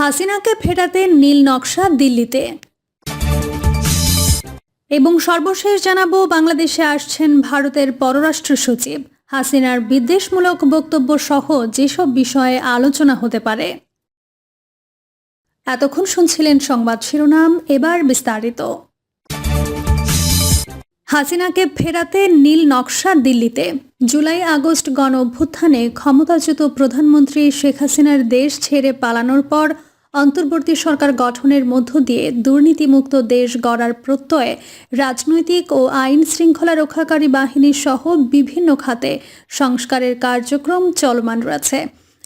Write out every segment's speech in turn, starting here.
হাসিনাকে ফেরাতে নীল নকশা দিল্লিতে। এবং সর্বশেষ জানাব, বাংলাদেশে আসছেন ভারতের পররাষ্ট্র সচিব। হাসিনার বিদ্বেষমূলক বক্তব্য সহ যেসব বিষয়ে আলোচনা হতে পারে। এতক্ষণ শুনছিলেন সংবাদ শিরোনাম, এবার বিস্তারিত। হাসিনাকে ফেরাতে নীল নকশা দিল্লিতে। জুলাই আগস্ট গণ অভ্যুত্থানে ক্ষমতাচ্যুত প্রধানমন্ত্রী শেখ হাসিনার দেশ ছেড়ে পালানোর পর অন্তর্বর্তী সরকার গঠনের মধ্য দিয়ে দুর্নীতিমুক্ত দেশ গড়ার প্রত্যয়ে রাজনৈতিক ও আইন শৃঙ্খলা রক্ষাকারী বাহিনী সহ বিভিন্ন খাতে সংস্কারের কার্যক্রম চলমান রয়েছে।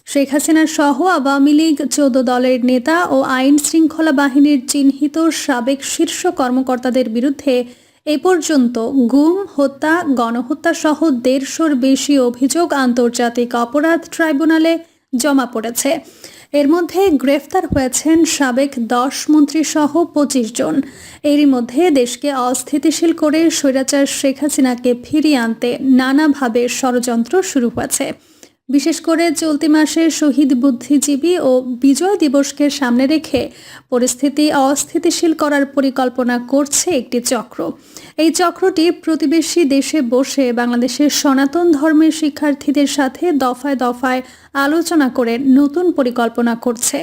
শেখ হাসিনা সহ আওয়ামী লীগ, চৌদ্দ দলের নেতা ও আইন শৃঙ্খলা বাহিনীর চিহ্নিত সাবেক শীর্ষ কর্মকর্তাদের বিরুদ্ধে এ পর্যন্ত গুম, হত্যা, গণহত্যা সহ দেড়শোর বেশি অভিযোগ আন্তর্জাতিক অপরাধ ট্রাইব্যুনালে জমা পড়েছে। এর মধ্যে গ্রেফতার হয়েছেন সাবেক দশ মন্ত্রী সহ পঁচিশ জন। এরই মধ্যে দেশকে অস্থিতিশীল করে স্বৈরাচার শেখ হাসিনাকে ফিরিয়ে আনতে নানাভাবে ষড়যন্ত্র শুরু হয়েছে। বিশেষ করে চলতি মাসে শহীদ বুদ্ধিজীবী ও বিজয় দিবসকে সামনে রেখে পরিস্থিতি অস্থিতিশীল করার পরিকল্পনা করছে একটি চক্র। এই চক্রটি প্রতিবেশী দেশে বসে বাংলাদেশের সনাতন ধর্মের শিক্ষার্থীদের সাথে দফায় দফায় আলোচনা করে নতুন পরিকল্পনা করছে।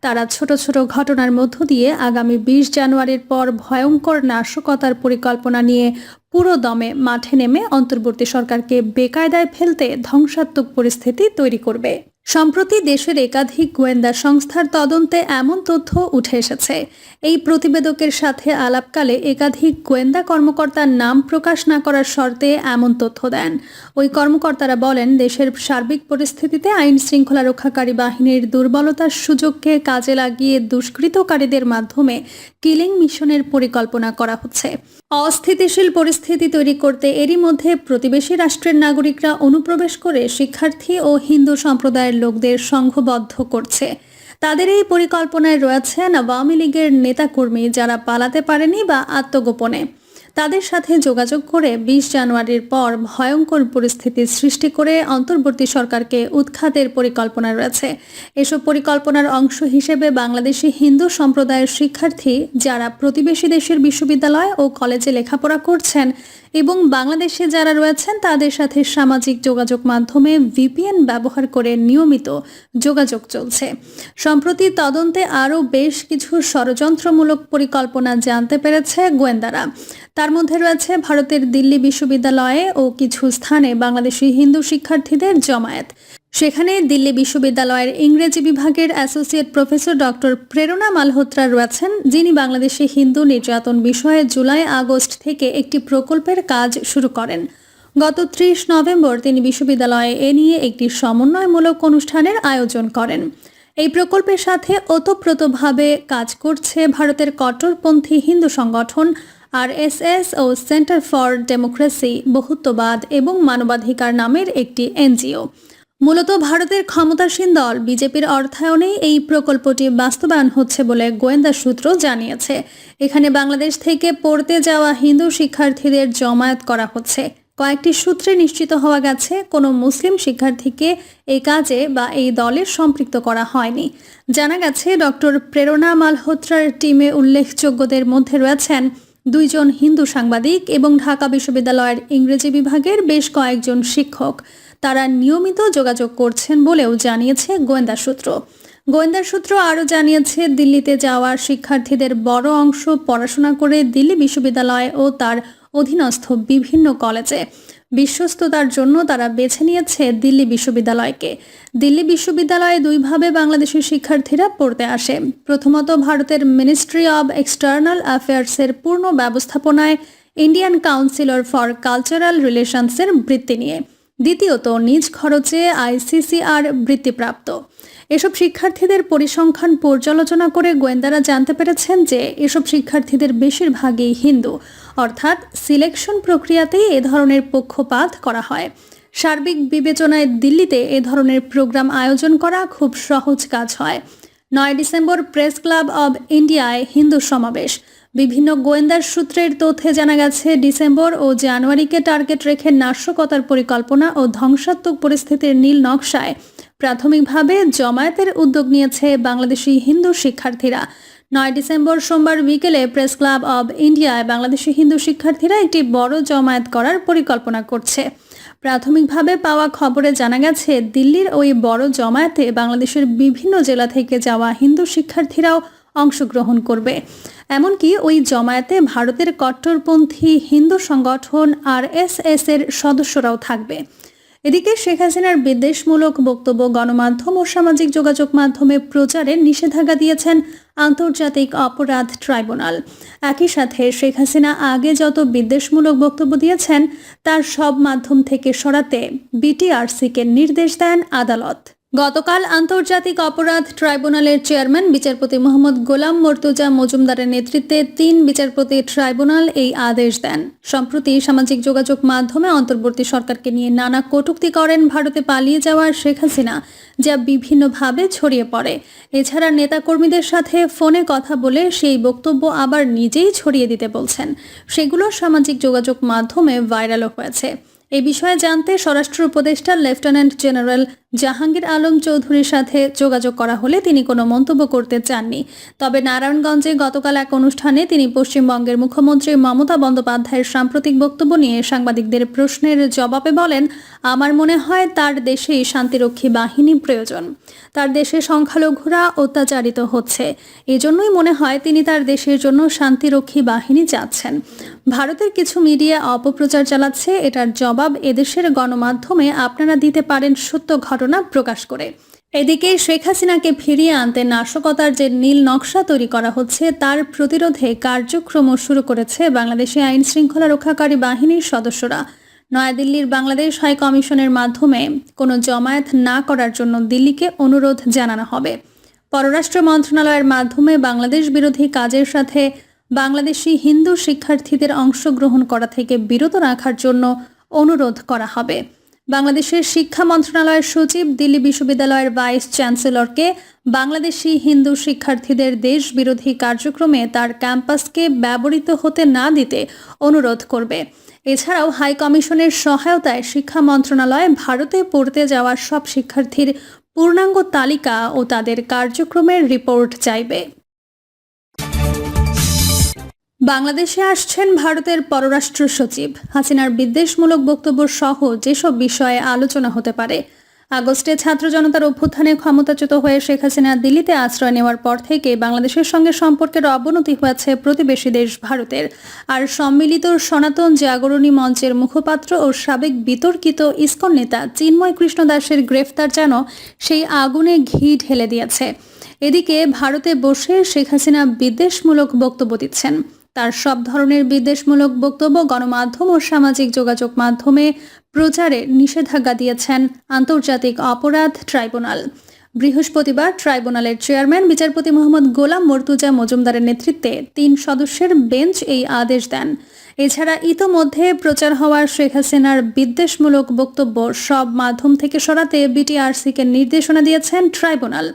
তারা ছোট ছোট ঘটনার মধ্য দিয়ে আগামী বিশ জানুয়ারির পর ভয়ঙ্কর নাশকতার পরিকল্পনা নিয়ে পুরো দমে মাঠে নেমে অন্তর্বর্তী সরকারকে বেকায়দায় ফেলতে ধ্বংসাত্মক পরিস্থিতি তৈরি করবে। সম্প্রতি দেশের একাধিক গোয়েন্দা সংস্থার তদন্তে এমন তথ্য উঠে এসেছে। এই প্রতিবেদকের সাথে আলাপকালে একাধিক গোয়েন্দা কর্মকর্তার নাম প্রকাশ না করার শর্তে এমন তথ্য দেন। ওই কর্মকর্তারা বলেন, দেশের সার্বিক পরিস্থিতিতে আইন শৃঙ্খলা রক্ষাকারী বাহিনীর দুর্বলতার সুযোগকে কাজে লাগিয়ে দুষ্কৃতকারীদের মাধ্যমে কিলিং মিশনের পরিকল্পনা করা হচ্ছে। অস্থিতিশীল পরিস্থিতি তৈরি করতে এরই মধ্যে প্রতিবেশী রাষ্ট্রের নাগরিকরা অনুপ্রবেশ করে শিক্ষার্থী ও হিন্দু সম্প্রদায়ের লোকদের সংঘবদ্ধ করছে। তাদের এই পরিকল্পনায় রয়েছেন আওয়ামী লীগের নেতাকর্মী যারা পালাতে পারেনি বা আত্মগোপনে। তাদের সাথে যোগাযোগ করে বিশ জানুয়ারির পর ভয়ঙ্কর পরিস্থিতির সৃষ্টি করে অন্তর্বর্তী সরকারকে উৎখাতের পরিকল্পনা রয়েছে। এসব পরিকল্পনার অংশ হিসেবে বাংলাদেশি হিন্দু সম্প্রদায়ের শিক্ষার্থী যারা প্রতিবেশী দেশের বিশ্ববিদ্যালয় ও কলেজে লেখাপড়া করছেন এবং বাংলাদেশে যারা রয়েছেন, তাদের সাথে সামাজিক যোগাযোগ মাধ্যমে ভিপিএন ব্যবহার করে নিয়মিত যোগাযোগ চলছে। সম্প্রতি তদন্তে আরও বেশ কিছু ষড়যন্ত্রমূলক পরিকল্পনা জানতে পেরেছে গোয়েন্দারা। তার মধ্যে রয়েছে ভারতের দিল্লি বিশ্ববিদ্যালয়ে ও কিছু স্থানে বাংলাদেশি হিন্দু শিক্ষার্থীদের জমায়েত। সেখানে দিল্লি বিশ্ববিদ্যালয়ের ইংরেজি বিভাগের অ্যাসোসিয়েট প্রফেসর ডক্টর প্রেরণা মালহোত্রা রয়েছেন, যিনি বাংলাদেশি হিন্দু নির্যাতন বিষয়ে জুলাই আগস্ট থেকে একটি প্রকল্পের কাজ শুরু করেন। গত ত্রিশ নভেম্বর তিনি বিশ্ববিদ্যালয়ে এ নিয়ে একটি সমন্বয়মূলক অনুষ্ঠানের আয়োজন করেন। এই প্রকল্পের সাথে ওতপ্রোতভাবে কাজ করছে ভারতের কট্টরপন্থী হিন্দু সংগঠন আর এস এস ও সেন্টার ফর ডেমোক্রেসি, বহুত্ববাদ এবং মানবাধিকার নামের একটি এনজিও। মূলত ভারতের ক্ষমতাসীন দল বিজেপির অর্থায়নেই এই প্রকল্পটি বাস্তবায়ন হচ্ছে বলে গোয়েন্দা সূত্র জানিয়েছে। এখানে বাংলাদেশ থেকে পড়তে যাওয়া হিন্দু শিক্ষার্থীদের জমায়েত করা হচ্ছে। কয়েকটি সূত্রে নিশ্চিত হওয়া গেছে, কোনো মুসলিম শিক্ষার্থীকে এই কাজে বা এই দলে সম্পৃক্ত করা হয়নি। জানা গেছে, ডক্টর প্রেরণা মালহোত্রার টিমে উল্লেখযোগ্যদের মধ্যে রয়েছেন দুইজন হিন্দু সাংবাদিক এবং ঢাকা বিশ্ববিদ্যালয়ের ইংরেজি বিভাগের বেশ কয়েকজন শিক্ষক। তারা নিয়মিত যোগাযোগ করছেন বলেও জানিয়েছে গোয়েন্দা সূত্র। গোয়েন্দা সূত্র আরও জানিয়েছে, দিল্লিতে যাওয়া শিক্ষার্থীদের বড় অংশ পড়াশোনা করে দিল্লি বিশ্ববিদ্যালয় ও তার অধীনস্থ বিভিন্ন কলেজে। বিশ্বস্ততার জন্য তারা বেছে নিয়েছে দিল্লি বিশ্ববিদ্যালয়কে। দিল্লি বিশ্ববিদ্যালয়ে দুইভাবে বাংলাদেশি শিক্ষার্থীরা পড়তে আসে। প্রথমত ভারতের মিনিস্ট্রি অব এক্সটার্নাল অ্যাফেয়ার্সের পূর্ণ ব্যবস্থাপনায় ইন্ডিয়ান কাউন্সিলর ফর কালচারাল রিলেশনসের বৃত্তি নিয়ে। দ্বিতীয়ত, নিজ খরচে আইসিসিআর বৃত্তিপ্রাপ্ত। এসব শিক্ষার্থীদের পরিসংখ্যান পর্যালোচনা করে গোয়েন্দারা জানতে পেরেছেন যে, এসব শিক্ষার্থীদের বেশিরভাগই হিন্দু। অর্থাৎ, সিলেকশন প্রক্রিয়াতেই এ ধরনের পক্ষপাত করা হয়। সার্বিক বিবেচনায় দিল্লিতে এ ধরনের প্রোগ্রাম আয়োজন করা খুব সহজ কাজ হয়। নয় ডিসেম্বর প্রেস ক্লাব অব ইন্ডিয়ায় হিন্দু সমাবেশ। বিভিন্ন গোয়েন্দার সূত্রের তথ্যে জানা গেছে, ডিসেম্বর ও জানুয়ারিকে টার্গেট রেখে নাশকতার পরিকল্পনা ও ধ্বংসাত্মক পরিস্থিতির নীল নকশায় প্রাথমিকভাবে জমায়েতের উদ্যোগ নিয়েছে বাংলাদেশি হিন্দু শিক্ষার্থীরা। নয় ডিসেম্বর সোমবার বিকেলে প্রেস ক্লাব অব ইন্ডিয়ায় বাংলাদেশি হিন্দু শিক্ষার্থীরা একটি বড় জমায়েত করার পরিকল্পনা করছে। প্রাথমিকভাবে পাওয়া খবরে জানা গেছে, দিল্লির ওই বড় জমায়েতে বাংলাদেশের বিভিন্ন জেলা থেকে যাওয়া হিন্দু শিক্ষার্থীরাও অংশগ্রহণ করবে। এমনকি ওই জমায়েতে ভারতের কট্টরপন্থী হিন্দু সংগঠন আর এস এর সদস্যরাও থাকবে। এদিকে শেখ হাসিনার বিদ্বেষমূলক বক্তব্য গণমাধ্যম ও সামাজিক যোগাযোগ মাধ্যমে প্রচারে নিষেধাজ্ঞা দিয়েছেন আন্তর্জাতিক অপরাধ ট্রাইব্যুনাল। একই সাথে শেখ হাসিনা আগে যত বিদ্বেষমূলক বক্তব্য দিয়েছেন, তার সব মাধ্যম থেকে সরাতে বিটিআরসিকে নির্দেশ দেন আদালত। গতকাল আন্তর্জাতিক অপরাধ ট্রাইব্যুনালের চেয়ারম্যান বিচারপতি মোহাম্মদ গোলাম মর্তুজা মজুমদারের নেতৃত্বে তিন বিচারপতি ট্রাইব্যুনাল এই আদেশ দেন। সম্প্রতি সামাজিক যোগাযোগ মাধ্যমে অন্তর্বর্তী সরকারকে নিয়ে নানা কটূক্তি করেন ভারতে পালিয়ে যাওয়া শেখ হাসিনা, যা বিভিন্নভাবে ছড়িয়ে পড়ে। এছাড়া নেতাকর্মীদের সাথে ফোনে কথা বলে সেই বক্তব্য আবার নিজেই ছড়িয়ে দিতে বলছেন। সেগুলো সামাজিক যোগাযোগ মাধ্যমে ভাইরালও হয়েছে। এ বিষয়ে জানতে স্বরাষ্ট্র উপদেষ্টা লেফটেন্যান্ট জেনারেল জাহাঙ্গীর আলম চৌধুরীর সাথে যোগাযোগ করা হলে তিনি কোনো মন্তব্য করতে চাননি। তবে নারায়ণগঞ্জে গতকাল এক অনুষ্ঠানে তিনি পশ্চিমবঙ্গের মুখ্যমন্ত্রী মমতা বন্দ্যোপাধ্যায়ের সাম্প্রতিক বক্তব্য নিয়ে সাংবাদিকদের প্রশ্নের জবাবে বলেন, আমার মনে হয় তার দেশেই শান্তিরক্ষী বাহিনী প্রয়োজন। তার দেশে সংখ্যালঘুরা অত্যাচারিত হচ্ছে। এজন্যই মনে হয় তিনি তার দেশের জন্য শান্তিরক্ষী বাহিনী চাচ্ছেন। ভারতের কিছু মিডিয়া অপপ্রচার চালাচ্ছে। এটার জবাব এদেশের গণমাধ্যমে আপনারা দিতে পারেন সত্য ঘটনা। প্রকাশ করে। এদিকে শেখ হাসিনাকে ফিরিয়ে আনতে নাশকতার যে নীল নকশা তৈরি করা হচ্ছে, তার প্রতিরোধে কার্যক্রম শুরু করেছে বাংলাদেশে আইন শৃঙ্খলা রক্ষাকারী বাহিনীর সদস্যরা। নয়াদিল্লির বাংলাদেশ হাই কমিশনের মাধ্যমে কোনো জমায়েত না করার জন্য দিল্লিকে অনুরোধ জানানো হবে। পররাষ্ট্র মন্ত্রণালয়ের মাধ্যমে বাংলাদেশ বিরোধী কাজের সাথে বাংলাদেশি হিন্দু শিক্ষার্থীদের অংশগ্রহণ করা থেকে বিরত রাখার জন্য অনুরোধ করা হবে। বাংলাদেশের শিক্ষা মন্ত্রণালয়ের সচিব, দিল্লি বিশ্ববিদ্যালয়ের ভাইস চ্যান্সেলরকে বাংলাদেশি হিন্দু শিক্ষার্থীদের দেশ বিরোধী কার্যক্রমে তার ক্যাম্পাসকে ব্যবহৃত হতে না দিতে অনুরোধ করবে। এছাড়াও হাই কমিশনের সহায়তায় শিক্ষা মন্ত্রণালয় ভারতে পড়তে যাওয়া সব শিক্ষার্থীর পূর্ণাঙ্গ তালিকা ও তাদের কার্যক্রমের রিপোর্ট চাইবে। বাংলাদেশে আসছেন ভারতের পররাষ্ট্র সচিব। হাসিনার বিদ্বেষমূলক বক্তব্য সহ যেসব বিষয়ে আলোচনা হতে পারে, আগস্টে ছাত্র জনতার অভ্যুত্থানে ক্ষমতাচ্যুত হয়ে শেখ হাসিনা দিল্লিতে আশ্রয় নেওয়ার পর থেকে বাংলাদেশের সঙ্গে সম্পর্কের অবনতি হয়েছে প্রতিবেশী দেশ ভারতের। আর সম্মিলিত সনাতন জাগরণী মঞ্চের মুখপাত্র ও সাবেক বিতর্কিত ইস্কন নেতা চিন্ময় কৃষ্ণ দাসের গ্রেফতার যেন সেই আগুনে ঘি ঢেলে দিয়েছে। এদিকে ভারতে বসে শেখ হাসিনা বিদ্বেষমূলক বক্তব্য দিচ্ছেন। তার সব ধরনের বিদ্বেষমূলক বক্তব্য গণমাধ্যম ও সামাজিক যোগাযোগ মাধ্যমে প্রচারে নিষেধাজ্ঞা দিয়েছেন আন্তর্জাতিক অপরাধ ট্রাইব্যুনাল। বৃহস্পতিবার ট্রাইব্যুনালের চেয়ারম্যান, বিচারপতি মোহাম্মদ গোলাম মর্তুজা মজুমদারের নেতৃত্বে তিন সদস্যের বেঞ্চ এই আদেশ দেন। এছাড়া ইতোমধ্যে প্রচার হওয়ার শেখ হাসিনার বিদ্বেষমূলক বক্তব্য সব মাধ্যম থেকে সরাতে বিটিআরসিকে নির্দেশনা দিয়েছেন ট্রাইব্যুনাল।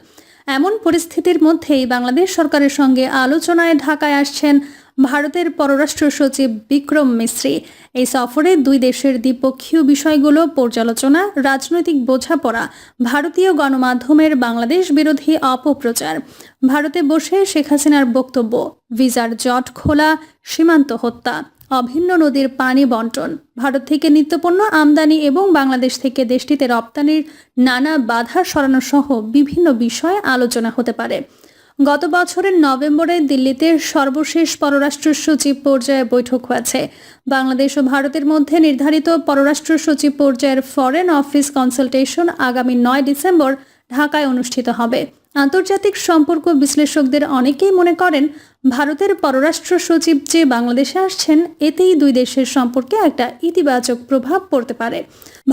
এমন পরিস্থিতির মধ্যেই বাংলাদেশ সরকারের সঙ্গে আলোচনায় ঢাকায় আসছেন ভারতের পররাষ্ট্র সচিব বিক্রম মিশ্রি এই সফরে দুই দেশের দ্বিপক্ষীয় বিষয়গুলো পর্যালোচনা, রাজনৈতিক বোঝাপড়া, ভারতীয় গণমাধ্যমের বাংলাদেশ বিরোধী অপপ্রচার। ভারতে বসে শেখ হাসিনার বক্তব্য, ভিসার জট খোলা, সীমান্ত হত্যা, অভিন্ন নদীর পানি বন্টন, ভারত থেকে নিত্যপণ্য আমদানি এবং বাংলাদেশ থেকে দেশটিতে রপ্তানির নানা বাধা সরানো সহ বিভিন্ন বিষয়ে আলোচনা হতে পারে। গত বছরের নভেম্বরে দিল্লিতে সর্বশেষ পররাষ্ট্র সচিব পর্যায়ে বৈঠক হয়েছে। বাংলাদেশ ও ভারতের মধ্যে নির্ধারিত পররাষ্ট্র সচিব পর্যায়ের ফরেন অফিস কনসালটেশন আগামী নয় ডিসেম্বর ঢাকায় অনুষ্ঠিত হবে। আন্তর্জাতিক সম্পর্ক বিশ্লেষকদের অনেকেই মনে করেন, ভারতের পররাষ্ট্র সচিব যে বাংলাদেশে আসছেন, এতেই দুই দেশের সম্পর্কে একটা ইতিবাচক প্রভাব পড়তে পারে।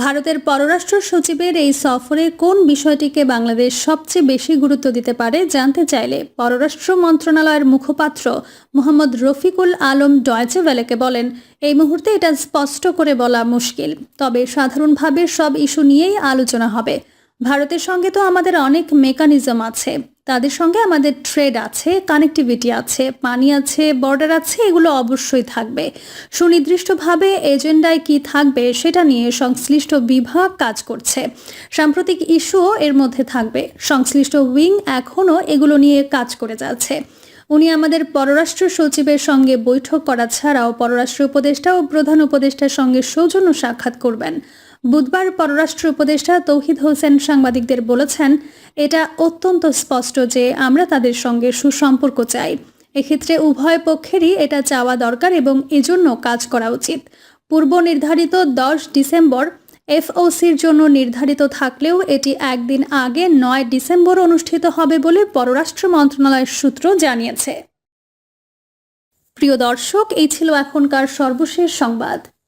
ভারতের পররাষ্ট্র সচিবের এই সফরে কোন বিষয়টিকে বাংলাদেশ সবচেয়ে বেশি গুরুত্ব দিতে পারে জানতে চাইলে পররাষ্ট্র মন্ত্রণালয়ের মুখপাত্র মোহাম্মদ রফিকুল আলম ডয়চে ভ্যালেকে বলেন, এই মুহূর্তে এটা স্পষ্ট করে বলা মুশকিল, তবে সাধারণভাবে সব ইস্যু নিয়েই আলোচনা হবে। ভারতের সঙ্গে তো আমাদের অনেক মেকানিজম আছে। তাদের সঙ্গে আমাদের ট্রেড আছে কানেক্টিভিটি আছে পানি আছে বর্ডার আছে, এগুলো অবশ্যই থাকবে। সুনির্দিষ্টভাবে এজেন্ডায় কি থাকবে সেটা নিয়ে সংশ্লিষ্ট বিভাগ কাজ করছে। সাম্প্রতিক ইস্যুও এর মধ্যে থাকবে। সংশ্লিষ্ট উইং এখনও এগুলো নিয়ে কাজ করে যাচ্ছে। উনি আমাদের পররাষ্ট্র সচিবের সঙ্গে বৈঠক করা ছাড়াও পররাষ্ট্র উপদেষ্টা ও প্রধান উপদেষ্টার সঙ্গে সৌজন্য সাক্ষাৎ করবেন। বুধবার পররাষ্ট্র উপদেষ্টা তৌহিদ হোসেন সাংবাদিকদের বলেছেন, এটা অত্যন্ত স্পষ্ট যে আমরা তাদের সঙ্গে সুসম্পর্ক চাই। এক্ষেত্রে উভয় পক্ষেরই এটা চাওয়া দরকার এবং এজন্য কাজ করা উচিত। পূর্ব নির্ধারিত দশ ডিসেম্বর এফওসির জন্য নির্ধারিত থাকলেও এটি একদিন আগে নয় ডিসেম্বর অনুষ্ঠিত হবে বলে পররাষ্ট্র মন্ত্রণালয়ের সূত্র জানিয়েছে। প্রিয় দর্শক, এই ছিল এখনকার সর্বশেষ সংবাদ।